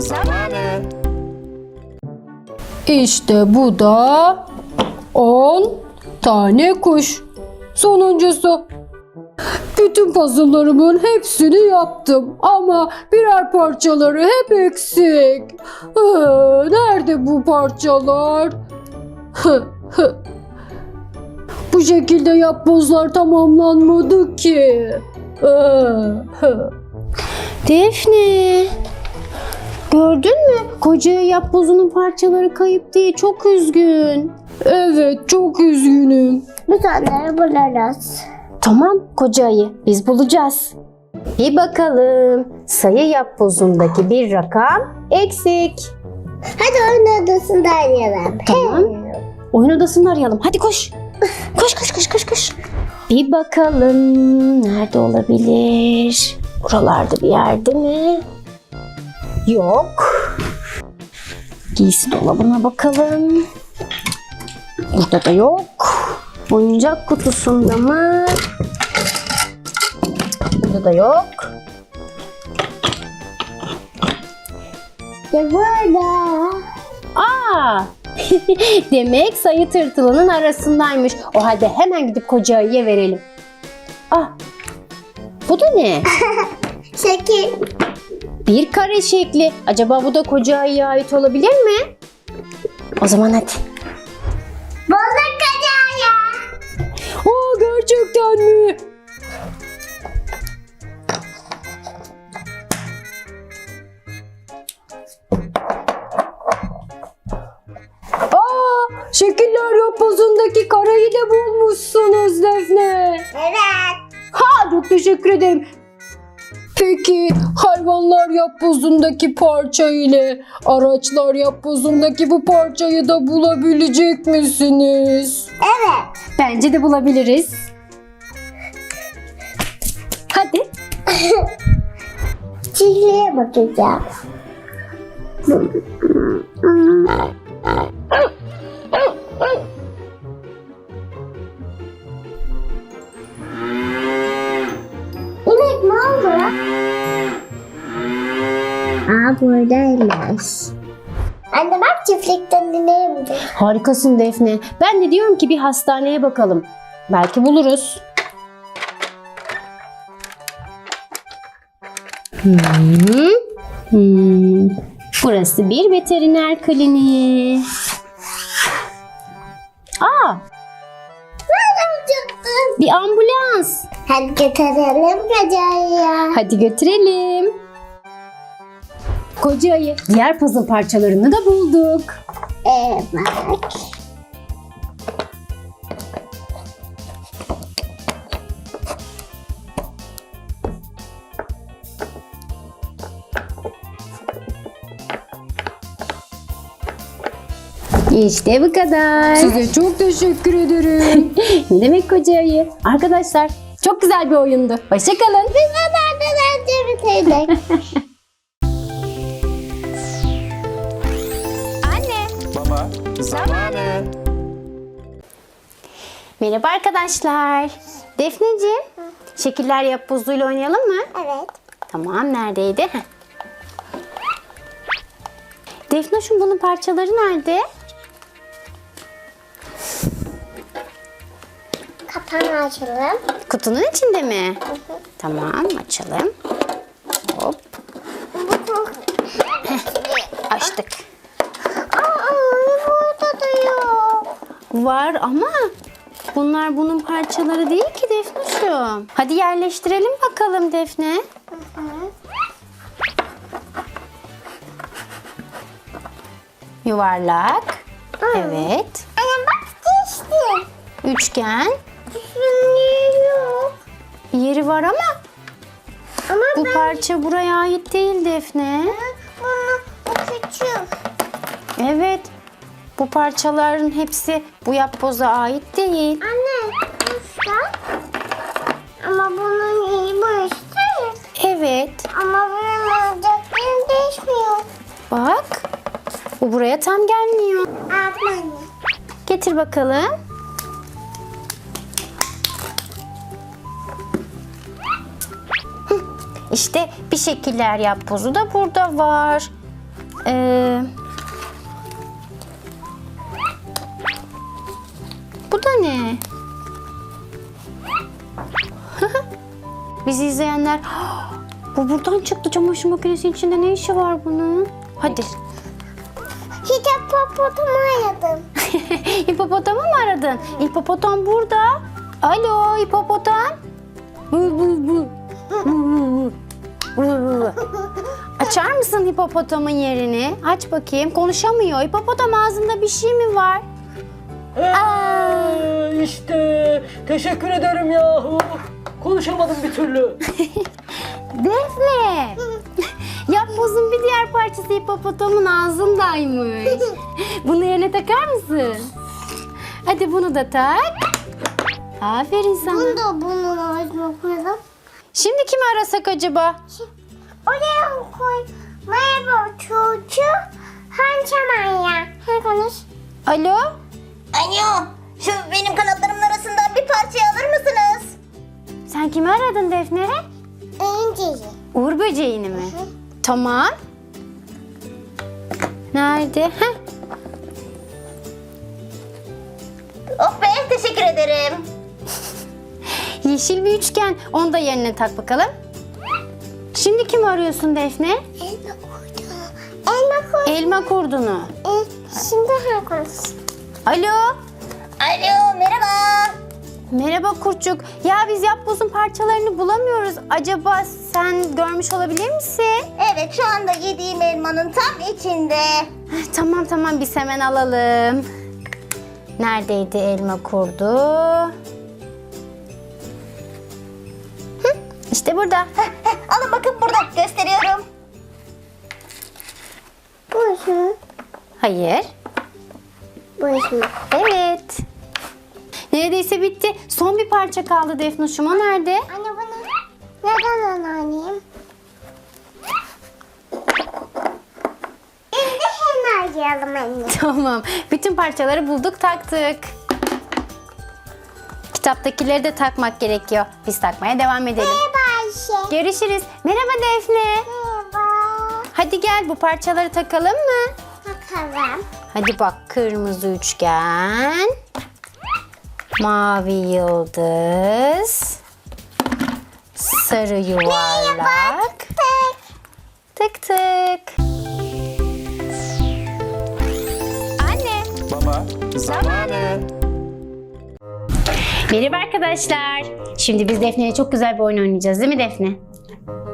zamanı. İşte bu da 10 tane kuş. Sonuncusu. Bütün puzzle'larımın hepsini yaptım ama birer parçaları hep eksik. Ee, nerede bu parçalar? Bu şekilde yapbozlar tamamlanmadı ki. Defne. Gördün mü? Koca yapbozunun parçaları kayıp diye çok üzgün. Evet çok üzgünüm. Biz onları buluruz. Tamam koca ayı biz bulacağız. Bir bakalım sayı yapbozundaki bir rakam eksik. Hadi oyun odasında arayalım. Tamam. Oyun odasını arayalım. Hadi koş. Koş koş koş koş koş. Bir bakalım nerede olabilir? Buralarda bir yerde mi? Yok. Giysi dolabına bakalım. Burada da yok. Oyuncak kutusunda mı? Burada da yok. İşte burada. Aa! Demek sayı tırtılının arasındaymış. O halde hemen gidip koca ayıya verelim. Ah! Bu da ne? Şekil. Bir kare şekli. Acaba bu da koca ayıya ait olabilir mi? O zaman hadi. Bulduk kacaya. Aa gerçekten mi? Aa, şekiller yapbozundaki karayı da bulmuşsunuz Defne. Evet. Ha, çok teşekkür ederim. Peki hayvanlar yapbozundaki parça ile araçlar yapbozundaki bu parçayı da bulabilecek misiniz? Evet. Bence de bulabiliriz. Hadi. Çiçeğe bakacağım. buradaymış. Anne bak çiftlikten ineği buldum. Harikasın Defne. Ben de diyorum ki bir hastaneye bakalım. Belki buluruz. Hmm. Hmm. Burası bir veteriner kliniği. Aa, bir ambulans. Hadi götürelim kacaya. Hadi götürelim. Koca ayı. Diğer puzzle parçalarını da bulduk. Evet. İşte bu kadar. Size çok teşekkür ederim. Ne demek koca ayı? Arkadaşlar çok güzel bir oyundu. Hoşçakalın. Biz de nereden önce Merhaba arkadaşlar. Defneciğim, şekiller yap buzluğuyla oynayalım mı? evet. Tamam, neredeydi? Heh. Defne şu bunun parçaları nerede? Kapağını açalım. Kutunun içinde mi? Tamam, açalım. Hop, açtık. Aa, burada da yok. Var ama bunlar bunun parçaları değil ki Defne'şim. Hadi yerleştirelim bakalım Defne. Yuvarlak. Evet. Anne bak değişti. Üçgen. Yok. Yeri var ama Ama bu ben parça buraya ait değil Defne. bunu bu küçük. Evet. Bu parçaların hepsi bu yapboza ait değil. Anne usta. Ama bunun iyi bu işte. Evet. Ama bunun oyuncakların değişmiyor. Bak. Bu buraya tam gelmiyor. Aldım anne. Getir bakalım. İşte bir şekiller yapbozu da burada var. Ee, ne? Bizi izleyenler bu buradan çıktı çamaşır makinesinin içinde ne işi var bunun? Hadi. Hipopotamı aradım. Hipopotamı mı aradın? Hipopotam burada. Alo hipopotam. Açar mısın hipopotamın yerini? Aç bakayım. Konuşamıyor. Hipopotam ağzında bir şey mi var? Ee, işte teşekkür ederim yahu. Konuşamadım bir türlü. Defne. Yapbozun bir diğer parçası hipopotamın ağzındaymış. Bunu yerine takar mısın? Hadi bunu da tak. Aferin sana. Bunu da bunun ağzına koyalım. Şimdi kimi arasak acaba? Oraya koy. Merhaba çocuğu. Hangi ya? Hadi konuş. Alo? Şu benim kanatlarımın arasından bir parça alır mısınız? Sen kimi aradın Defne? İnceyi. Uğur böceğini mi? Tamam. Nerede? Heh. Oh be, teşekkür ederim. Yeşil bir üçgen. Onu da yerine tak bakalım. Şimdi kimi arıyorsun Defne? Elma koydu. Elma koydu. Elma kurdunu. E, şimdi ha konuş. Alo? Alo, merhaba. Merhaba kurtçuk. Ya biz yapbozun parçalarını bulamıyoruz. Acaba sen görmüş olabilir misin? Evet, şu anda yediğim elmanın tam içinde. Tamam tamam biz hemen alalım. Neredeydi elma kurdu? Hı, işte burada. Heh, heh, alın bakın burada, gösteriyorum. Bu iş mi? Hayır. Bu iş mi? Evet. Neredeyse bitti. Son bir parça kaldı Defnuş'um. O nerede? Anne bu ne? Neden anneanneyim? Şimdi hemen arayalım anne. Tamam. Bütün parçaları bulduk taktık. Kitaptakileri de takmak gerekiyor. Biz takmaya devam edelim. Merhaba Ayşe. Görüşürüz. Merhaba Defne. Merhaba. Hadi gel bu parçaları takalım mı? Bakalım. Hadi bak kırmızı üçgen. Mavi yıldız. Sarı yuvarlak. Tık tık. Anne. Baba zamanı. Merhaba arkadaşlar. Şimdi biz Defne'ye çok güzel bir oyun oynayacağız değil mi Defne?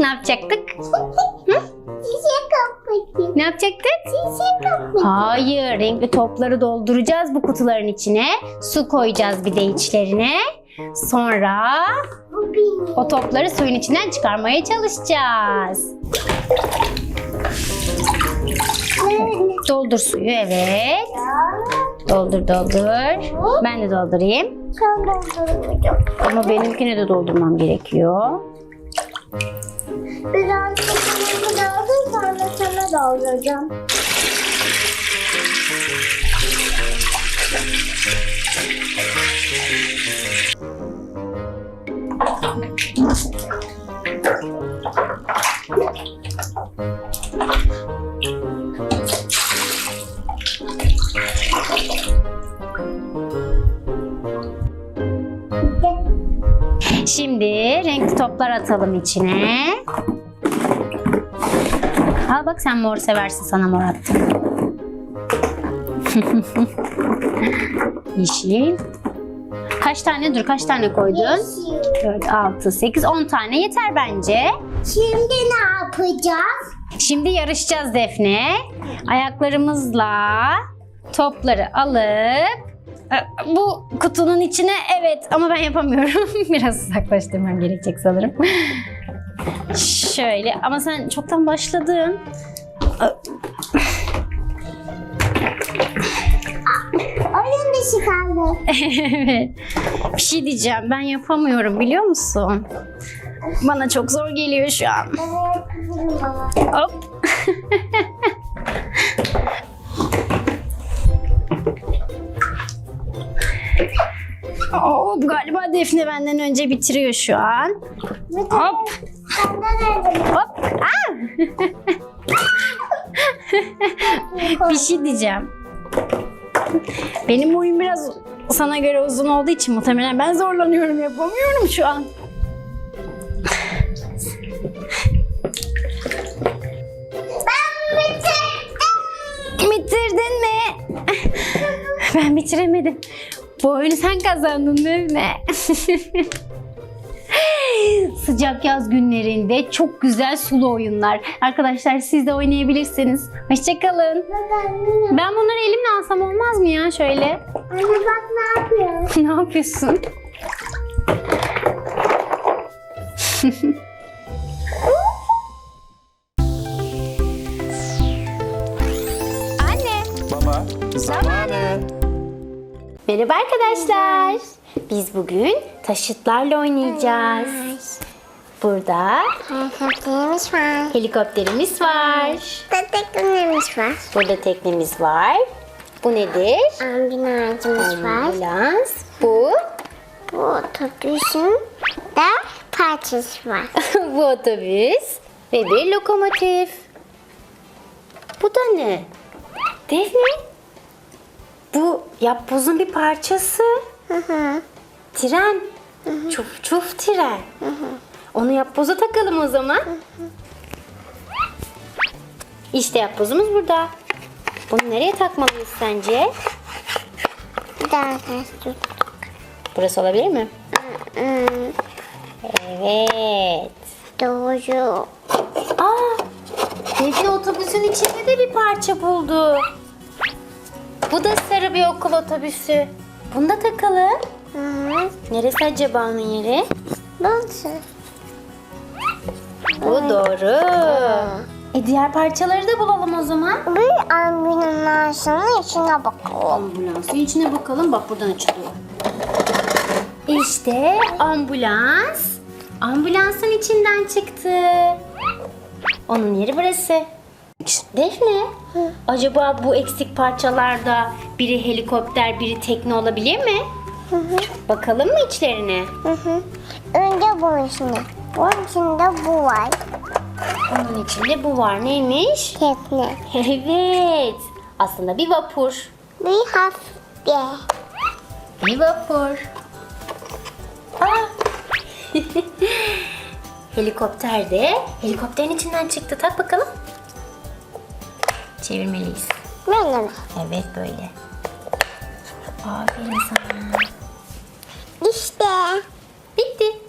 Ne yapacaktık? Şişe Ne yapacaktık? Şişe kapatayım. Hayır, renkli topları dolduracağız bu kutuların içine. Su koyacağız bir de içlerine. Sonra o topları suyun içinden çıkarmaya çalışacağız. Doldur suyu, evet. Doldur, doldur. Ben de doldurayım. Sen doldurmayacağım. Ama benimkine de doldurmam gerekiyor. Biraz da sana doldur sonra sana dolduracağım. Şimdi renkli toplar atalım içine. Al bak sen mor seversin sana mor attım. Yeşil. Kaç tane dur kaç tane koydun? 4, 6, 8, 10 tane yeter bence. Şimdi ne yapacağız? Şimdi yarışacağız Defne. Ayaklarımızla topları alıp e, bu kutunun içine evet ama ben yapamıyorum. Biraz uzaklaştırmam gerekecek sanırım. Şöyle ama sen çoktan başladın. Oyun dışı kaldı. evet. Bir şey diyeceğim ben yapamıyorum biliyor musun? Bana çok zor geliyor şu an. Evet. Hop. Hop galiba Defne benden önce bitiriyor şu an. Hop hop. Aa! bir şey diyeceğim. Benim boyum biraz sana göre uzun olduğu için muhtemelen ben zorlanıyorum yapamıyorum şu an. Bitirdin mi? Ben bitiremedim. Bu oyunu sen kazandın değil mi? Sıcak yaz günlerinde çok güzel sulu oyunlar. Arkadaşlar siz de oynayabilirsiniz. Hoşçakalın. Ben bunları elimle alsam olmaz mı ya şöyle? Anne bak ne yapıyor? ne yapıyorsun? Anne. Baba zamanı. Merhaba arkadaşlar. Biz bugün taşıtlarla oynayacağız. Burada Helikopterimiz var. helikopterimiz var. Teknelerimiz var. Burada teknemiz var. Bu nedir? Ambulansımız var. Ambulans. Bu. Bu otobüsün de parçası var. Bu otobüs. Ve bir lokomotif. Bu da ne? Defne. Bu yapbozun bir parçası. Tren. Çuf çuf tren. Onu yapboza takalım o zaman. İşte yapbozumuz burada. Bunu nereye takmalıyız sence? Daha ters. Burası olabilir mi? Evet. Doğru. Aa, Defne otobüsün içinde de bir parça buldu. Bu da sarı bir okul otobüsü. Bunu da takalım. Hı. Neresi acaba onun yeri? Nasıl? Bu doğru. E diğer parçaları da bulalım o zaman. Bir ambulansın içine bakalım. Ambulansın içine bakalım. Bak buradan açılıyor. İşte ambulans. Ambulansın içinden çıktı. Onun yeri burası. Defne, acaba bu eksik parçalarda biri helikopter, biri tekne olabilir mi? Bakalım mı içlerine? Hı hı. Önce bunun içinde. Bunun içinde bu var. Onun içinde bu var. Neymiş? Tekne. Evet. Aslında bir vapur. Bir B. Bir vapur. Aa. Helikopter de helikopterin içinden çıktı. Tak bakalım. Çevirmeliyiz. Böyle mi? Evet böyle. Aferin sana. Bitti. Bitti.